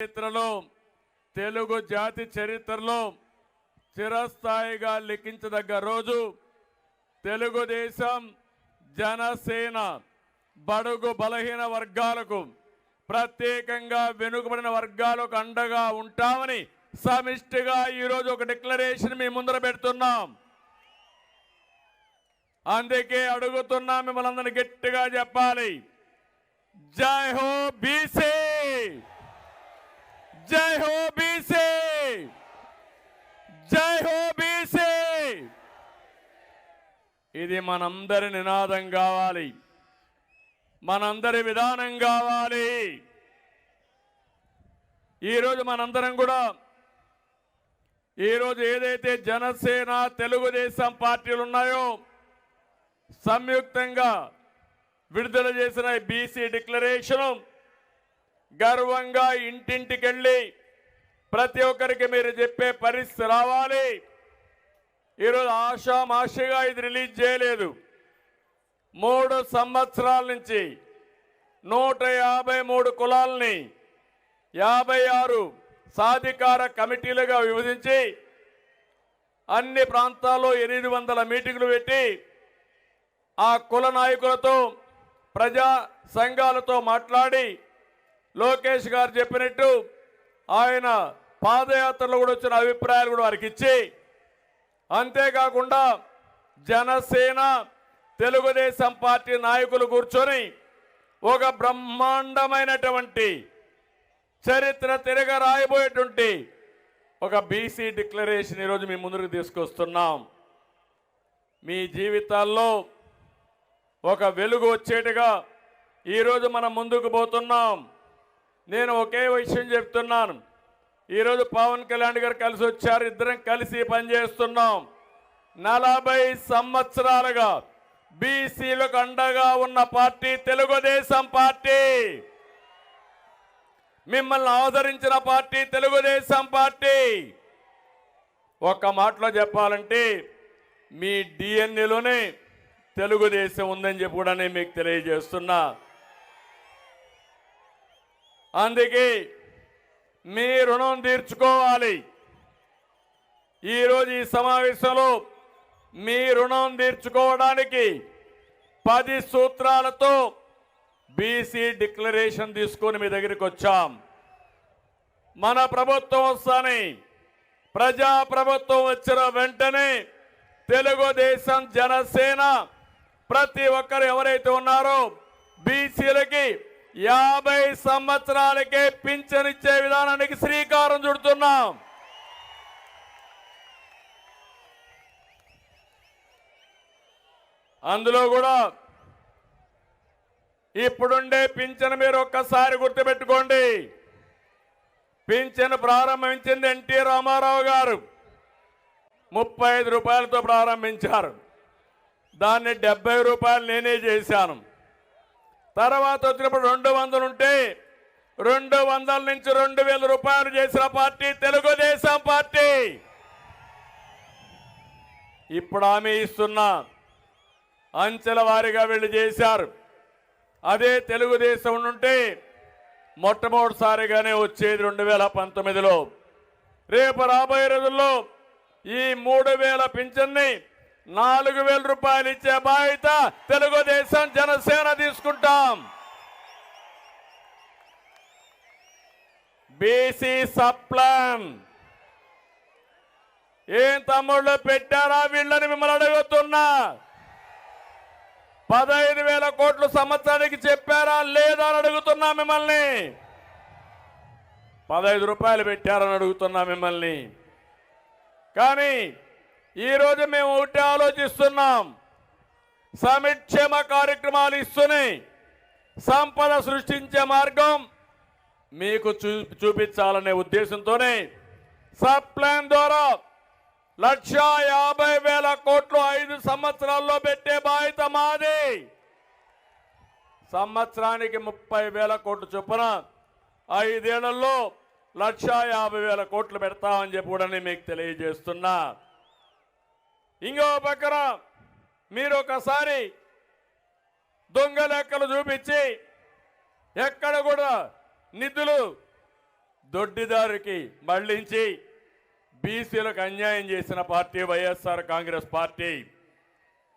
చరిత్రలో తెలుగు జాతి చరిత్రలో చిరస్థాయిగా లిఖించదగ్గ రోజు తెలుగుదేశం జనసేన బడుగు బలహీన వర్గాలకు ప్రత్యేకంగా వెనుకబడిన వర్గాలకు అండగా ఉంటామని సమిష్టిగా ఈరోజు ఒక డిక్లరేషన్ మీ ముందర పెడుతున్నాం. అందుకే అడుగుతున్నా మిమ్మల్ని అందరినీ గట్టిగా చెప్పాలి. జై హో బీసీ! ఇది మనందరి నినాదం కావాలి. మనందరి విధానం కావాలి. ఈరోజు మనందరం కూడా ఈరోజు ఏదైతే జనసేన తెలుగుదేశం పార్టీలు ఉన్నాయో సంయుక్తంగా విడుదల చేసిన బీసీ డిక్లరేషన్ గర్వంగా ఇంటింటికెళ్ళి ప్రతి ఒక్కరికి మీరు చెప్పే పరిస్థితి రావాలి. ఈరోజు ఆషామాషిగా ఇది రిలీజ్ చేయలేదు. మూడు సంవత్సరాల నుంచి నూట యాభై మూడు కులాల్ని యాభై ఆరు సాధికార కమిటీలుగా విభజించి అన్ని ప్రాంతాల్లో ఎనిమిది వందల మీటింగులు పెట్టి ఆ కుల నాయకులతో ప్రజా సంఘాలతో మాట్లాడి లోకేష్ గారు చెప్పినట్టు ఆయన పాదయాత్రలో కూడా వచ్చిన అభిప్రాయాలు కూడా వారికి ఇచ్చి అంతేకాకుండా జనసేన తెలుగుదేశం పార్టీ నాయకులు కూర్చొని ఒక బ్రహ్మాండమైనటువంటి చరిత్ర తిరగ రాయబోయేటువంటి ఒక బీసీ డిక్లరేషన్ ఈరోజు మీ ముందుకు తీసుకొస్తున్నాం. మీ జీవితాల్లో ఒక వెలుగు వచ్చేట్టుగా ఈరోజు మనం ముందుకు పోతున్నాం. నేను ఒకే విషయం చెప్తున్నాను. ఈరోజు పవన్ కళ్యాణ్ గారు కలిసి వచ్చారు. ఇద్దరం కలిసి పనిచేస్తున్నాం. నలభై సంవత్సరాలుగా బీసీలకు అండగా ఉన్న పార్టీ తెలుగుదేశం పార్టీ. మిమ్మల్ని ఆదరించిన పార్టీ తెలుగుదేశం పార్టీ. ఒక్క మాటలో చెప్పాలంటే మీ డిఎన్ఏలోనే తెలుగుదేశం ఉందని చెప్పి కూడా నేను మీకు తెలియజేస్తున్నా. అందుకే మీ రుణం తీర్చుకోవాలి. ఈరోజు ఈ సమావేశంలో మీ రుణం తీర్చుకోవడానికి పది సూత్రాలతో బీసీ డిక్లరేషన్ తీసుకొని మీ దగ్గరికి వచ్చాం. మన ప్రభుత్వం వస్తాని ప్రజా ప్రభుత్వం వచ్చిన వెంటనే తెలుగుదేశం జనసేన ప్రతి ఒక్కరు ఎవరైతే ఉన్నారో బీసీలకి యాభై సంవత్సరాలకే పింఛనిచ్చే విధానానికి శ్రీకారం చుడుతున్నాం. అందులో కూడా ఇప్పుడుండే పింఛను మీరు ఒక్కసారి గుర్తుపెట్టుకోండి. పింఛను ప్రారంభించింది ఎన్టీ రామారావు గారు. ముప్పై ఐదు రూపాయలతో ప్రారంభించారు. దాన్ని డెబ్బై రూపాయలు నేనే చేశాను. తర్వాత వచ్చినప్పుడు రెండు వందలు ఉంటే రెండు వందల నుంచి రెండు వేల రూపాయలు చేసిన పార్టీ తెలుగుదేశం పార్టీ. ఇప్పుడు ఆమె ఇస్తున్నా అంచెల వారీగా వీళ్ళు చేశారు. అదే తెలుగుదేశం నుంటే మొట్టమొదటిసారిగానే వచ్చేది రెండు వేల పంతొమ్మిదిలో. రేపు రాబోయే రోజుల్లో ఈ మూడు వేల పింఛన్ని నాలుగు వేల రూపాయలు ఇచ్చే బాధ్యత తెలుగుదేశం జనసేన తీసుకుంటాం. BC subplan. ఏం తమ్ముళ్ళు పెట్టారా వీళ్ళని మిమ్మల్ని అడుగుతున్నా. పదహైదు వేల కోట్లు సంవత్సరానికి చెప్పారా లేదా అని అడుగుతున్నా మిమ్మల్ని. పదహైదు రూపాయలు పెట్టారని అడుగుతున్నా మిమ్మల్ని. కానీ ఈరోజు మేము ఒకటి ఆలోచిస్తున్నాం. సమిక్షేమ కార్యక్రమాలు ఇస్తూనే సంపద సృష్టించే మార్గం మీకు చూ చూపించాలనే ఉద్దేశంతోనే సబ్ ప్లాన్ ద్వారా లక్ష యాభై వేల కోట్లు ఐదు సంవత్సరాల్లో పెట్టే బాధ్యత మాది. సంవత్సరానికి ముప్పై వేల కోట్లు చొప్పున ఐదేళ్ళలో లక్ష యాభై వేల కోట్లు పెడతామని చెప్పి కూడా మీకు తెలియజేస్తున్నా. ఇంకో పక్కన మీరు ఒకసారి దొంగ లెక్కలు చూపించి ఎక్కడ కూడా నిధులు దొడ్డిదారికి మళ్ళించి బీసీలకు అన్యాయం చేసిన పార్టీ వైఎస్ఆర్ కాంగ్రెస్ పార్టీ.